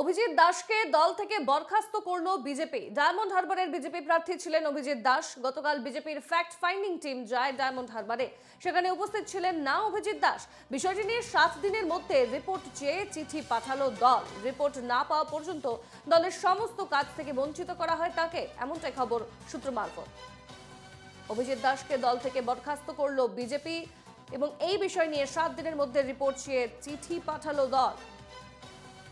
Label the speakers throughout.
Speaker 1: অভিজিৎ দাসকে দল থেকে বরখাস্ত করল বিজেপি। ডায়মন্ড হারবারের বিজেপি প্রার্থী ছিলেন অভিজিৎ দাস। গতকাল বিজেপির ফ্যাক্ট ফাইন্ডিং টিম যায় ডায়মন্ড হারবারে। সেখানে উপস্থিত ছিলেন না অভিজিৎ দাস। বিষয়টি নিয়ে সাত দিনের মধ্যে রিপোর্ট চেয়ে চিঠি পাঠালো দল। রিপোর্ট না পাওয়া পর্যন্ত দলের সমস্ত কাজ থেকে বঞ্চিত করা হয় তাকে। এমনটাই খবর সূত্র মারফত। অভিজিৎ দাসকে দল থেকে বরখাস্ত করল বিজেপি এবং এই বিষয় নিয়ে সাত দিনের মধ্যে রিপোর্ট চেয়ে চিঠি পাঠালো দল।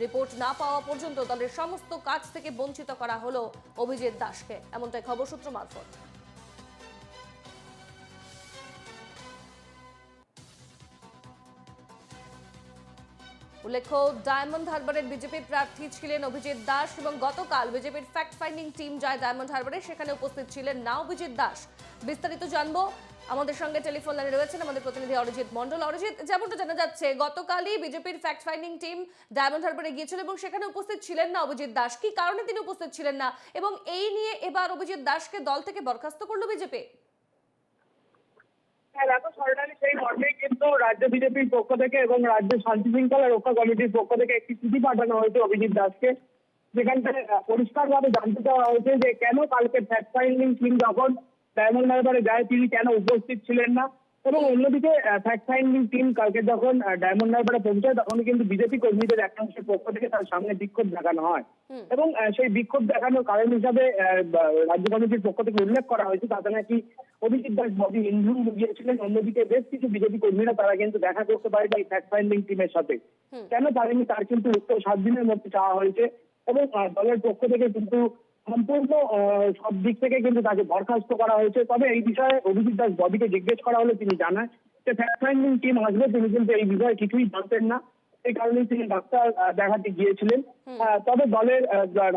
Speaker 1: রিপোর্ট না পাওয়া পর্যন্ত দলের সমস্ত কাজ থেকে বঞ্চিত করা হলো অভিজিৎ দাসকে। এমনটাই খবর সূত্র মারফত। উল্লেখ্য, ডায়মন্ড হারবারের বিজেপি প্রার্থী ছিলেন অভিজিৎ দাস এবং গতকাল বিজেপির ফ্যাক্ট ফাইন্ডিং টিম যায় ডায়মন্ড হারবারে। সেখানে উপস্থিত ছিলেন না অভিজিৎ দাস। বিস্তারিত জানব আমাদের সঙ্গে টেলিফোন লাইনে রয়েছেন আমাদের প্রতিনিধি অরিজিৎ মন্ডল অরিজিৎ, যেমনটা জানা যাচ্ছে, গতকালই বিজেপির ফ্যাক্ট ফাইন্ডিং টিম ডায়মন্ড হারবারে গিয়েছিল এবং সেখানে উপস্থিত ছিলেন না অভিজিৎ দাস। কি কারণে তিনি উপস্থিত ছিলেন না? এবং এই নিয়ে এবার অভিজিৎ দাসকে দল থেকে বরখাস্ত করল বিজেপি?
Speaker 2: হ্যাঁ দেখো, সরকারি সেই মর্মেই কিন্তু রাজ্য বিজেপির পক্ষ থেকে এবং রাজ্য শান্তি শৃঙ্খলা রক্ষা কমিটির পক্ষ থেকে একটি চিঠি পাঠানো হয়েছে অভিজিৎ দাসকে। যেখানটায় পরিষ্কার ভাবে জানতে চাওয়া হয়েছে যে কেন কালকে ফ্যাক্ট ফাইন্ডিং টিম যখন ডায়মন্ড হারবারে যায়, তিনি কেন উপস্থিত ছিলেন না? এবং অন্যদিকে ফ্যাক্ট ফাইন্ডিং টিম কালকে যখন ডায়মন্ড হারবারে পৌঁছায় তখন কিন্তু বিজেপি কর্মীদের একাংশের পক্ষ থেকে তার সামনে বিক্ষোভ দেখানো হয়। এবং সেই বিক্ষোভ দেখানোর কারণ হিসাবে রাজ্য কমিটির পক্ষ থেকে উল্লেখ করা হয়েছে তাতে নাকি অভিজিৎ দাস ববি ইন্ধন গিয়েছিলেন। অন্যদিকে বেশ কিছু বিজেপি কর্মীরা তারা কিন্তু দেখা করতে পারেনি এই ফ্যাক্ট ফাইন্ডিং টিমের সাথে। কেন পারেনি? তার কিন্তু উত্তর সাত দিনের মধ্যে চাওয়া হয়েছে। এবং দলের পক্ষ থেকে কিন্তু সম্পূর্ণ সব দিক থেকে কিন্তু তাকে বরখাস্ত করা হয়েছে। তবে এই বিষয়ে অভিজিৎ দাস ববিকে জিজ্ঞেস করা হলে তিনি জানান যে ফ্যাক্ট ফাইন্ডিং টিম আসবে তিনি কিন্তু এই বিষয়ে কিছুই জানতেন না। সেই কারণেই তিনি ডাক্তার দেখাতে গিয়েছিলেন। আহ, তবে দলের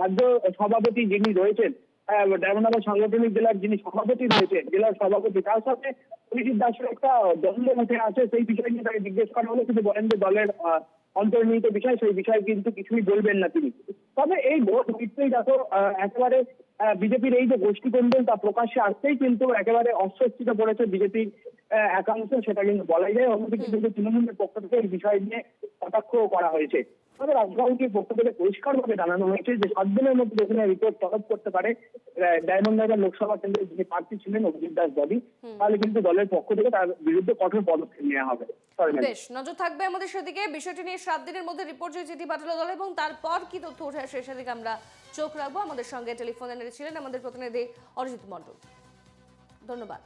Speaker 2: রাজ্য সভাপতি যিনি রয়েছেন ডায়মন্ডাবার সাংগঠনিক জেলার যিনি সভাপতি রয়েছেন, জেলার সভাপতি, তার সাথে অভিজিৎ দাসের একটা দ্বন্দ্ব মধ্যে আছে, সেই বিষয় নিয়ে তাকে জিজ্ঞেস করা হলে তিনি বলেন যে দলের অন্তর্নিহিত বিষয়, সেই বিষয়ে কিন্তু কিছুই বলবেন না তিনি। তবে এই ভোট নিশ্চয়ই দেখো একেবারে বিজেপির এই যে গোষ্ঠী কোন্দল তা প্রকাশ্যে আসতেই কিন্তু একেবারে অস্বস্তিতে পড়েছে বিজেপির একাংশ, সেটা কিন্তু বলাই যায়। অন্যদিকে কিন্তু তৃণমূলের পক্ষ থেকে এই বিষয় নিয়ে কটাক্ষ করা হয়েছে। তবে রাজভবনটির পক্ষ থেকে পরিষ্কারভাবে জানানো হয়েছে যে সাত দিনের মধ্যে যেখানে রিপোর্ট তলব করতে পারে ডায়মন্ড লোকসভা কেন্দ্রের যিনি প্রার্থী ছিলেন অভিজিৎ দাস ববি তাহলে কিন্তু দলের পক্ষ থেকে তার বিরুদ্ধে কঠোর পদক্ষেপ নেওয়া হবে।
Speaker 1: বেশ নজর থাকবে আমাদের সেদিকে। বিষয়টি নিয়ে সাত দিনের মধ্যে রিপোর্ট যে চিঠি পাঠালো দল এবং তারপর কি তথ্য উঠে আসে সেদিকে আমরা চোখ রাখব। আমাদের সঙ্গে টেলিফোনে ছিলেন আমাদের প্রতিনিধি অরিজিৎ মন্ডল ধন্যবাদ।